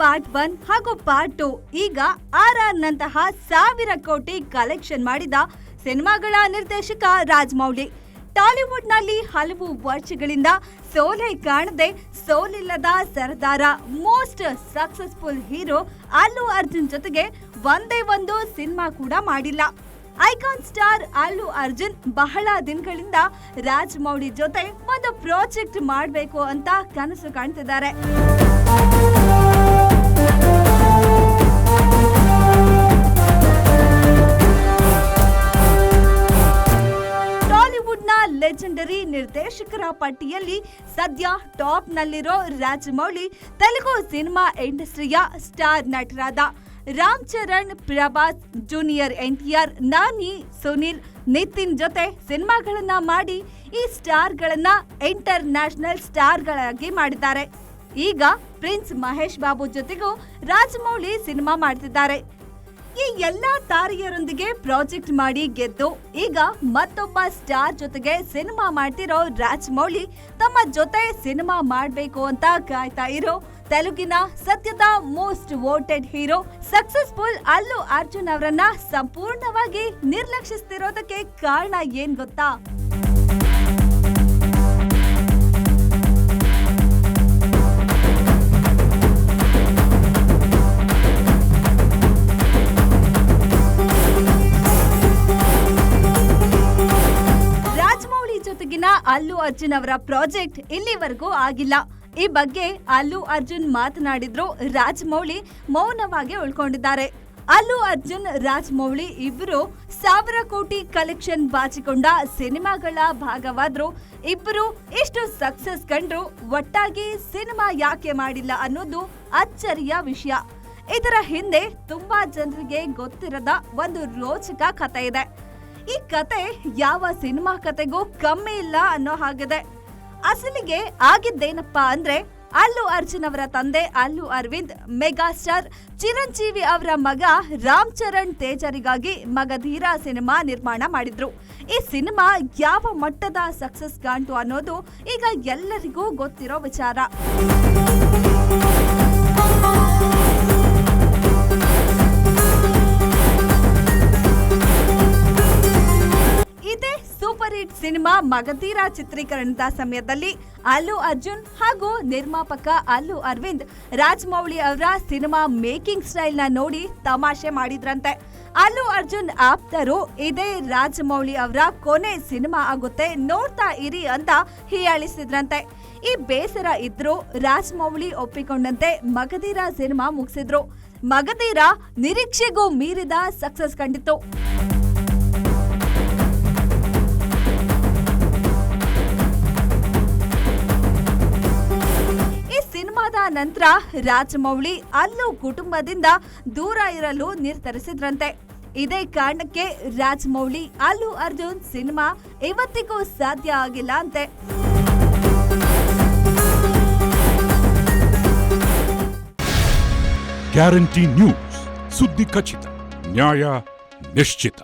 Part one ಹಾಗೂ part two ಈಗ R R ನಂತಹ ಸಾವಿರ ಕೋಟಿ ಕಲೆಕ್ಷನ್ ಮಾಡಿದ ಸಿನಿಮಾಗಳ ನಿರ್ದೇಶಕ ರಾಜಮೌಳಿ ಟಾಲಿವುಡ್ನಲ್ಲಿ ಹಲವು ವರ್ಷಗಳಿಂದ ಸೋಲೆ ಕಾಣದೆ ಸೋಲಿಲ್ಲದ ಸರ್ದಾರ, most successful hero Allu Arjun ಜೊತೆಗೆ ಒಂದೇ ಒಂದು ಸಿನಿಮಾ ಕೂಡ ಮಾಡಿಲ್ಲ. ಐಕಾನ್ ಸ್ಟಾರ್ ಅಲ್ಲು ಅರ್ಜುನ್ ಬಹಳ ದಿನಗಳಿಂದ ರಾಜಮೌಳಿ ಜೊತೆ ಒಂದು ಪ್ರಾಜೆಕ್ಟ್ ಮಾಡಬೇಕು ಅಂತ ಕನಸು ಕಾಣ್ತಿದ್ದಾರೆ. ನಿರ್ದೇಶಕರ ಪಟ್ಟಿಯಲ್ಲಿ ಸದ್ಯ ಟಾಪ್ ನಲ್ಲಿರೋ ರಾಜಮೌಳಿ, ತೆಲುಗು ಸಿನಿಮಾ ಇಂಡಸ್ಟ್ರಿಯ ಸ್ಟಾರ್ ನಟರಾದ Ram Charan, Prabhas junior N T R Nani, Sunil, Nitin ಜೊತೆ ಸಿನಿಮಾಗಳನ್ನ ಮಾಡಿ ಈ ಸ್ಟಾರ್ಗಳನ್ನ ಇಂಟರ್ ನ್ಯಾಷನಲ್ ಸ್ಟಾರ್ಗಳಾಗಿ ಮಾಡಿದ್ದಾರೆ. ಈಗ ಪ್ರಿನ್ಸ್ ಮಹೇಶ್ ಬಾಬು ಜೊತೆಗೂ ರಾಜಮೌಳಿ ಸಿನಿಮಾ ಮಾಡ್ತಿದ್ದಾರೆ. ಈ ಎಲ್ಲಾ ತಾರೆಯರೊಂದಿಗೆ ಪ್ರಾಜೆಕ್ಟ್ ಮಾಡಿ ಗೆದ್ದು ಈಗ ಮತ್ತೊಬ್ಬ ಸ್ಟಾರ್ ಜೊತೆಗೆ ಸಿನಿಮಾ ಮಾಡ್ತಿರೋ ರಾಜ್ಮೌಳಿ ತಮ್ಮ ಜೊತೆ ಸಿನಿಮಾ ಮಾಡ್ಬೇಕು ಅಂತ ಕಾಯ್ತಾ ಇರೋ ತೆಲುಗಿನ ಸದ್ಯದ most voted hero, successful Allu Arjun ಅವರನ್ನ ಸಂಪೂರ್ಣವಾಗಿ ನಿರ್ಲಕ್ಷಿಸ್ತಿರೋದಕ್ಕೆ ಕಾರಣ ಏನ್ ಗೊತ್ತಾ? ಅಲ್ಲು ಅರ್ಜುನ್ ಅವರ ಪ್ರಾಜೆಕ್ಟ್ ಇಲ್ಲಿವರೆಗೂ ಆಗಿಲ್ಲ. ಈ ಬಗ್ಗೆ ಅಲ್ಲು ಅರ್ಜುನ್ ಮಾತನಾಡಿದ್ರು ರಾಜಮೌಳಿ ಮೌನವಾಗಿ ಉಳ್ಕೊಂಡಿದ್ದಾರೆ. ಅಲ್ಲು ಅರ್ಜುನ್, ರಾಜಮೌಳಿ ಇಬ್ಬರು ಸಾವಿರ ಕೋಟಿ ಕಲೆಕ್ಷನ್ ಬಾಚಿಕೊಂಡ ಸಿನಿಮಾಗಳ ಭಾಗವಾದ್ರು. ಇಬ್ಬರು ಇಷ್ಟು ಸಕ್ಸಸ್ ಕಂಡ್ರು ಒಟ್ಟಾಗಿ ಸಿನಿಮಾ ಯಾಕೆ ಮಾಡಿಲ್ಲ ಅನ್ನೋದು ಅಚ್ಚರಿಯ ವಿಷಯ. ಇದರ ಹಿಂದೆ ತುಂಬಾ ಜನರಿಗೆ ಗೊತ್ತಿರದ ಒಂದು ರೋಚಕ ಕಥೆ ಇದೆ. ಈ ಕತೆ ಯಾವ ಸಿನಿಮಾ ಕತೆಗೂ ಕಮ್ಮಿ ಇಲ್ಲ ಅನ್ನೋ ಹಾಗಿದೆ. ಅಸಲಿಗೆ ಆಗಿದ್ದೇನಪ್ಪ ಅಂದ್ರೆ, ಅಲ್ಲು ಅರ್ಜುನ್ ಅವರ ತಂದೆ ಅಲ್ಲು ಅರವಿಂದ್, ಮೆಗಾಸ್ಟಾರ್ ಚಿರಂಜೀವಿ ಅವರ ಮಗ ರಾಮ್ ಚರಣ್ ತೇಜರಿಗಾಗಿ ಮಗಧೀರ ಸಿನಿಮಾ ನಿರ್ಮಾಣ ಮಾಡಿದ್ರು. ಈ ಸಿನಿಮಾ ಯಾವ ಮಟ್ಟದ ಸಕ್ಸಸ್ ಕಾಣ್ತು ಅನ್ನೋದು ಈಗ ಎಲ್ಲರಿಗೂ ಗೊತ್ತಿರೋ ವಿಚಾರ. ಸೂಪರ್ ಹಿಟ್ ಸಿನಿಮಾ ಮಗಧೀರ ಚಿತ್ರೀಕರಣದ ಸಮಯದಲ್ಲಿ ಅಲ್ಲು ಅರ್ಜುನ್ ಹಾಗೂ ನಿರ್ಮಾಪಕ ಅಲ್ಲು ಅರವಿಂದ್ ರಾಜಮೌಳಿ ಅವರ ಸಿನಿಮಾ ಮೇಕಿಂಗ್ ಸ್ಟೈಲ್ನ ನೋಡಿ ತಮಾಷೆ ಮಾಡಿದ್ರಂತೆ. ಅಲ್ಲು ಅರ್ಜುನ್ ಆಪ್ತರು ಇದೇ ರಾಜಮೌಳಿ ಅವರ ಕೊನೆ ಸಿನಿಮಾ ಆಗುತ್ತೆ, ನೋಡ್ತಾ ಇರಿ ಅಂತ ಹೀಯಾಳಿಸಿದ್ರಂತೆ. ಈ ಬೇಸರ ಇದ್ರು ರಾಜಮೌಳಿ ಒಪ್ಪಿಕೊಂಡಂತೆ ಮಗಧೀರ ಸಿನಿಮಾ ಮುಗಿಸಿದ್ರು. ಮಗಧೀರ ನಿರೀಕ್ಷೆಗೂ ಮೀರಿದ ಸಕ್ಸಸ್ ಕಂಡಿತ್ತು. ನಂತರ ರಾಜಮೌಳಿ ಅಲ್ಲೂ ಕುಟುಂಬದಿಂದ ದೂರ ಇರಲು ನಿರ್ಧರಿಸಿದ್ರಂತೆ. ಇದೇ ಕಾರಣಕ್ಕೆ ರಾಜಮೌಳಿ, ಅಲ್ಲೂ ಅರ್ಜುನ್ ಸಿನಿಮಾ ಇವತ್ತಿಗೂ ಸಾಧ್ಯ ಆಗಿಲ್ಲ ಅಂತೆ. ಗ್ಯಾರಂಟಿ ನ್ಯೂಸ್, ಸುದ್ದಿ ಖಚಿತ, ನ್ಯಾಯ ನಿಶ್ಚಿತ.